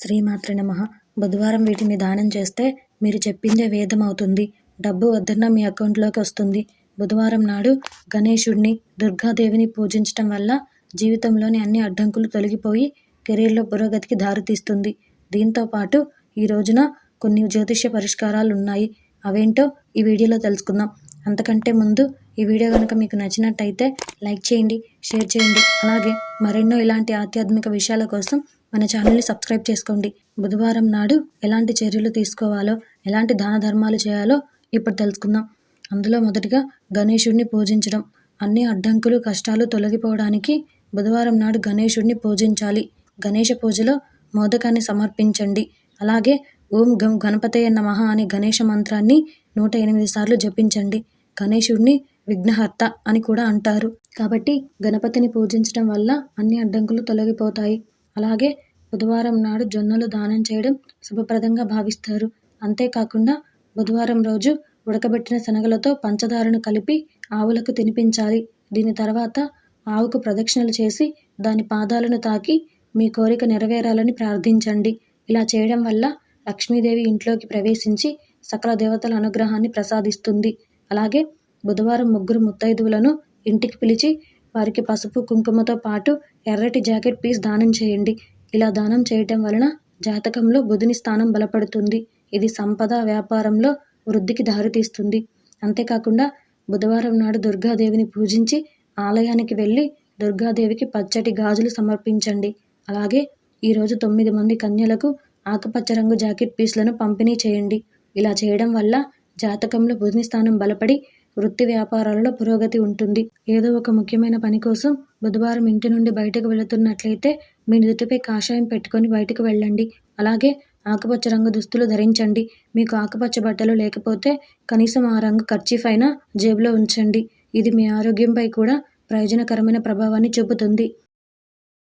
శ్రీమాత్రే నమ. బుధవారం వీటిని దానం చేస్తే మీరు చెప్పిందే వేదం అవుతుంది డబ్బు వద్దన్న మీ అకౌంట్లోకి వస్తుంది. బుధవారం నాడు గణేశుడిని దుర్గాదేవిని పూజించటం వల్ల జీవితంలోని అన్ని అడ్డంకులు తొలగిపోయి కెరీర్లో పురోగతికి దారితీస్తుంది. దీంతో పాటు ఈ రోజున కొన్ని జ్యోతిష్య పరిష్కారాలు ఉన్నాయి. అవేంటో ఈ వీడియోలో తెలుసుకుందాం. అంతకంటే ముందు ఈ వీడియో కనుక మీకు నచ్చినట్టయితే లైక్ చేయండి షేర్ చేయండి. అలాగే మరెన్నో ఇలాంటి ఆధ్యాత్మిక విషయాల కోసం మన ఛానల్ని సబ్స్క్రైబ్ చేసుకోండి. బుధవారం నాడు ఎలాంటి చర్యలు తీసుకోవాలో ఎలాంటి దాన ధర్మాలు చేయాలో ఇప్పుడు తెలుసుకుందాం. అందులో మొదటిగా గణేశుడిని పూజించడం. అన్ని అడ్డంకులు కష్టాలు తొలగిపోవడానికి బుధవారం నాడు గణేశుడిని పూజించాలి. గణేష పూజలో మోదకాన్ని సమర్పించండి. అలాగే ఓం గం గణపతయ నమః అనే గణేష మంత్రాన్ని నూట ఎనిమిది సార్లు జపించండి. గణేశుడిని విఘ్నహర్త అని కూడా అంటారు. కాబట్టి గణపతిని పూజించడం వల్ల అన్ని అడ్డంకులు తొలగిపోతాయి. అలాగే బుధవారం నాడు జొన్నలు దానం చేయడం శుభప్రదంగా భావిస్తారు. అంతేకాకుండా బుధవారం రోజు ఉడకబెట్టిన శనగలతో పంచదారను కలిపి ఆవులకు తినిపించాలి. దీని తర్వాత ఆవుకు ప్రదక్షిణలు చేసి దాని పాదాలను తాకి మీ కోరిక నెరవేరాలని ప్రార్థించండి. ఇలా చేయడం వల్ల లక్ష్మీదేవి ఇంట్లోకి ప్రవేశించి సకల దేవతల అనుగ్రహాన్ని ప్రసాదిస్తుంది. అలాగే బుధవారం ముగ్గురు ముత్తైదువులను ఇంటికి పిలిచి వారికి పసుపు కుంకుమతో పాటు ఎర్రటి జాకెట్ పీస్ దానం చేయండి. ఇలా దానం చేయటం వలన జాతకంలో బుధుని స్థానం బలపడుతుంది. ఇది సంపద వ్యాపారంలో వృద్ధికి దారితీస్తుంది. అంతేకాకుండా బుధవారం నాడు దుర్గాదేవిని పూజించి ఆలయానికి వెళ్ళి దుర్గాదేవికి పచ్చటి గాజులు సమర్పించండి. అలాగే ఈరోజు తొమ్మిది మంది కన్యలకు ఆకుపచ్చ రంగు జాకెట్ పీస్లను పంపిణీ చేయండి. ఇలా చేయడం వల్ల జాతకంలో బుధుని స్థానం బలపడి వృత్తి వ్యాపారాలలో పురోగతి ఉంటుంది. ఏదో ఒక ముఖ్యమైన పని కోసం బుధవారం ఇంటి నుండి బయటకు వెళుతున్నట్లయితే మీ నుదుటిపై కాషాయం పెట్టుకొని బయటకు వెళ్ళండి. అలాగే ఆకుపచ్చ రంగు దుస్తులు ధరించండి. మీకు ఆకుపచ్చ బట్టలు లేకపోతే కనీసం ఆ రంగు ఖర్చీఫ్ అయినా జేబులో ఉంచండి. ఇది మీ ఆరోగ్యంపై కూడా ప్రయోజనకరమైన ప్రభావాన్ని చూపుతుంది.